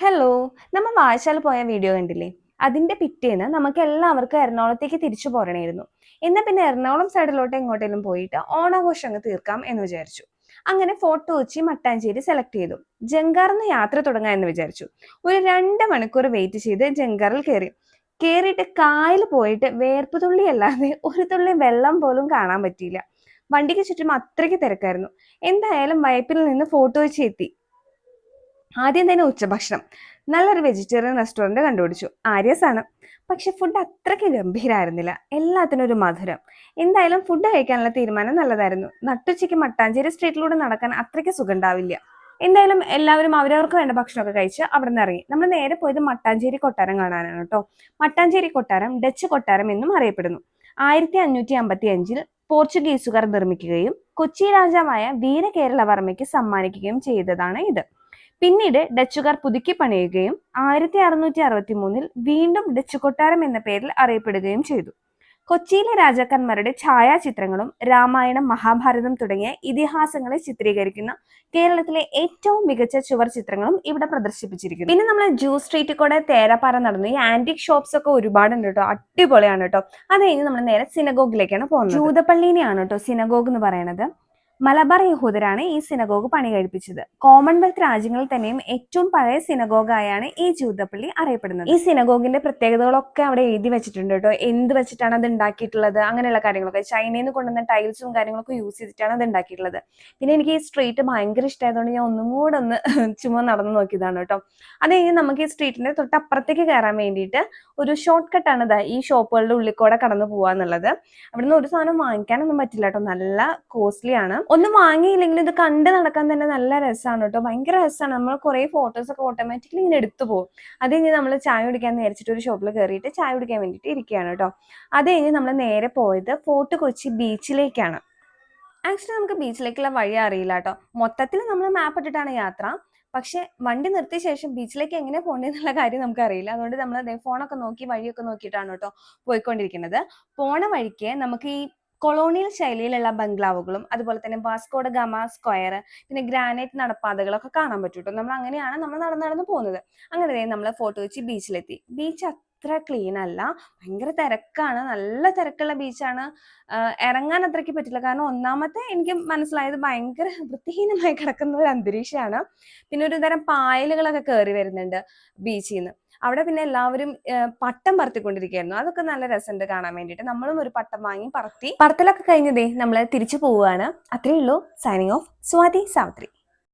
Hello നമ്മൾ വായിച്ചാൽ പോയ വീഡിയോ കണ്ടില്ലേ? അതിന്റെ പിറ്റേന്ന് നമുക്ക് എല്ലാവർക്കും എറണാകുളത്തേക്ക് തിരിച്ചു പോരണമായിരുന്നു എന്നാൽ പിന്നെ എറണാകുളം സൈഡിലോട്ട് എങ്ങോട്ടേലും പോയിട്ട് ഓണാഘോഷം അങ്ങ് തീർക്കാം എന്ന് വിചാരിച്ചു. അങ്ങനെ ഫോട്ടോ വെച്ച് മട്ടാഞ്ചേരി സെലക്ട് ചെയ്തു. ജങ്കാറിന്ന് യാത്ര തുടങ്ങാം എന്ന് വിചാരിച്ചു. ഒരു രണ്ട് മണിക്കൂർ വെയിറ്റ് ചെയ്ത് ജങ്കാറിൽ കയറി കയറിയിട്ട് കായൽ പോയിട്ട് വേർപ്പ് തുള്ളി അല്ലാതെ ഒരു തുള്ളി വെള്ളം പോലും കാണാൻ പറ്റിയില്ല. വണ്ടിക്ക് ചുറ്റും അത്രയ്ക്ക് തിരക്കായിരുന്നു. എന്തായാലും വയപ്പിൽ നിന്ന് ഫോട്ടോ വെച്ച് എത്തി. ആദ്യം തന്നെ ഉച്ചഭക്ഷണം. നല്ലൊരു വെജിറ്റേറിയൻ റെസ്റ്റോറന്റ് കണ്ടുപിടിച്ചു. ആര്യസ് ആണ് പക്ഷെ ഫുഡ് അത്രയ്ക്ക് ഗംഭീരമായിരുന്നില്ല എല്ലാത്തിനും ഒരു മധുരം. എന്തായാലും ഫുഡ് കഴിക്കാനുള്ള തീരുമാനം നല്ലതായിരുന്നു. നട്ടുച്ചയ്ക്ക് മട്ടാഞ്ചേരി സ്ട്രീറ്റിലൂടെ നടക്കാൻ അത്രയ്ക്ക് സുഖം ഉണ്ടാവില്ല എന്തായാലും എല്ലാവരും അവരവർക്ക് വേണ്ട ഭക്ഷണമൊക്കെ കഴിച്ച് അവിടെ നിന്ന് ഇറങ്ങി. നമ്മൾ നേരെ പോയത് മട്ടാഞ്ചേരി കൊട്ടാരം കാണാനാണ് കേട്ടോ. മട്ടാഞ്ചേരി കൊട്ടാരം ഡച്ച് കൊട്ടാരം എന്നും അറിയപ്പെടുന്നു. ആയിരത്തി അഞ്ഞൂറ്റി അമ്പത്തി അഞ്ചിൽ പോർച്ചുഗീസുകാർ നിർമ്മിക്കുകയും കൊച്ചി രാജാവായ വീരകേരളവർമ്മയ്ക്ക് സമ്മാനിക്കുകയും ചെയ്തതാണ് ഇത്. പിന്നീട് ഡച്ചുകാർ പുതുക്കി പണിയുകയും ആയിരത്തി അറുന്നൂറ്റി അറുപത്തി മൂന്നിൽ വീണ്ടും ഡച്ച് കൊട്ടാരം എന്ന പേരിൽ അറിയപ്പെടുകയും ചെയ്തു. കൊച്ചിയിലെ രാജാക്കന്മാരുടെ ഛായാചിത്രങ്ങളും രാമായണം മഹാഭാരതം തുടങ്ങിയ ഇതിഹാസങ്ങളെ ചിത്രീകരിക്കുന്ന കേരളത്തിലെ ഏറ്റവും മികച്ച ചുവർ ചിത്രങ്ങളും ഇവിടെ പ്രദർശിപ്പിച്ചിരിക്കുന്നു. പിന്നെ നമ്മൾ ജൂ സ്ട്രീറ്റിൽ കൂടെ തേരാപ്പാറ നടന്നു ഈ ആന്റിക് ഷോപ്സ് ഒക്കെ ഒരുപാടുണ്ട് കേട്ടോ. അടിപൊളിയാണ് കേട്ടോ. അത് കഴിഞ്ഞ് നമ്മൾ നേരെ സിനഗോഗിലേക്കാണ് പോകുന്നത്. ജൂതപ്പള്ളീനെയാണ് കേട്ടോ സിനഗോഗ് എന്ന് പറയുന്നത് മലബാർ യഹൂദരാണ് ഈ സിനഗോഗ് പണി കഴിപ്പിച്ചത്. കോമൺവെൽത്ത് രാജ്യങ്ങളിൽ തന്നെയും ഏറ്റവും പഴയ സിനഗോഗായാണ് ഈ ജൂതപ്പള്ളി അറിയപ്പെടുന്നത്. ഈ സിനഗോഗിന്റെ പ്രത്യേകതകളൊക്കെ അവിടെ എഴുതി വെച്ചിട്ടുണ്ട് കേട്ടോ. എന്ത് വെച്ചിട്ടാണ് അത് ഉണ്ടാക്കിയിട്ടുള്ളത്? അങ്ങനെയുള്ള കാര്യങ്ങളൊക്കെ. ചൈനയിൽ നിന്ന് കൊണ്ടുവന്ന ടൈൽസും കാര്യങ്ങളൊക്കെ യൂസ് ചെയ്തിട്ടാണ് അത് ഉണ്ടാക്കിയിട്ടുള്ളത്. പിന്നെ എനിക്ക് ഈ സ്ട്രീറ്റ് ഭയങ്കര ഇഷ്ടമായതുകൊണ്ട് ഞാൻ ഒന്നും കൂടെ ഒന്ന് ചുമ്മാ നടന്നു നോക്കിയതാണ് കേട്ടോ. അത് കഴിഞ്ഞ് നമുക്ക് ഈ സ്ട്രീറ്റിന്റെ തൊട്ടപ്പുറത്തേക്ക് കയറാൻ വേണ്ടിയിട്ട് ഒരു ഷോർട്ട് കട്ടാണ് ഈ ഷോപ്പുകളുടെ ഉള്ളിൽ കൂടെ കടന്നു പോവാന്നുള്ളത്. അവിടുന്ന് ഒരു സാധനം വാങ്ങിക്കാനൊന്നും പറ്റില്ല കേട്ടോ. നല്ല കോസ്റ്റ്ലി ആണ്. ഒന്നും വാങ്ങിയില്ലെങ്കിലും ഇത് കണ്ട് നടക്കാൻ തന്നെ നല്ല രസമാണ് കേട്ടോ. ഭയങ്കര രസമാണ് നമ്മൾ കുറേ ഫോട്ടോസ് ഒക്കെ ഓട്ടോമാറ്റിക്കലി ഇങ്ങനെ എടുത്തു പോകും. അത് കഴിഞ്ഞ് നമ്മൾ ചായ കുടിക്കാൻ നേരിച്ചിട്ട് ഒരു ഷോപ്പിൽ കയറിയിട്ട് ചായ കുടിക്കാൻ വേണ്ടിയിട്ട് ഇരിക്കുകയാണ് കേട്ടോ. അത് കഴിഞ്ഞ് നമ്മൾ നേരെ പോയത് ഫോർട്ട് കൊച്ചി ബീച്ചിലേക്കാണ്. ആക്ച്വലി നമുക്ക് ബീച്ചിലേക്കുള്ള വഴി അറിയില്ല കേട്ടോ. മൊത്തത്തിൽ നമ്മൾ മാപ്പ് ഇട്ടിട്ടാണ് യാത്ര. പക്ഷെ വണ്ടി നിർത്തിയ ശേഷം ബീച്ചിലേക്ക് എങ്ങനെ പോകേണ്ടതെന്നുള്ള കാര്യം നമുക്കറിയില്ല അതുകൊണ്ട് നമ്മൾ ഫോണൊക്കെ നോക്കി വഴിയൊക്കെ നോക്കിയിട്ടാണ് കേട്ടോ പോയിക്കൊണ്ടിരിക്കുന്നത്. പോണ വഴിക്ക് നമുക്ക് ഈ കൊളോണിയൽ ശൈലിയിലുള്ള ബംഗ്ലാവുകളും അതുപോലെ തന്നെ വാസ്കോഡ ഗാമ സ്ക്വയർ പിന്നെ ഗ്രാനൈറ്റ് നടപ്പാതകളൊക്കെ കാണാൻ പറ്റും നമ്മൾ അങ്ങനെയാണ് നമ്മൾ നടന്ന് നടന്ന് പോകുന്നത്. അങ്ങനെ നമ്മൾ ഫോട്ടോ വെച്ച് ബീച്ചിലെത്തി. ബീച്ച് അത്ര ക്ലീൻ അല്ല. ഭയങ്കര തിരക്കാണ്. നല്ല തിരക്കുള്ള ബീച്ചാണ്. ഇറങ്ങാൻ അത്രയ്ക്ക് പറ്റില്ല. കാരണം ഒന്നാമത്തെ എനിക്ക് മനസ്സിലായത് ഭയങ്കര വൃത്തിഹീനമായി കിടക്കുന്ന ഒരു അന്തരീക്ഷമാണ്. പിന്നെ ഒരു തരം പായലുകളൊക്കെ കയറി വരുന്നുണ്ട് ബീച്ചിൽ നിന്ന് അവിടെ പിന്നെ എല്ലാവരും പട്ടം പറത്തിക്കൊണ്ടിരിക്കുകയായിരുന്നു. അതൊക്കെ നല്ല രസമുണ്ട് കാണാൻ വേണ്ടിയിട്ട്. നമ്മളും ഒരു പട്ടം വാങ്ങി പറത്തി. പറത്തലൊക്കെ കഴിഞ്ഞതേ നമ്മൾ തിരിച്ചു പോവുകയാണ്. അത്രയേ ഉള്ളൂ. Signing off Swati Savitri.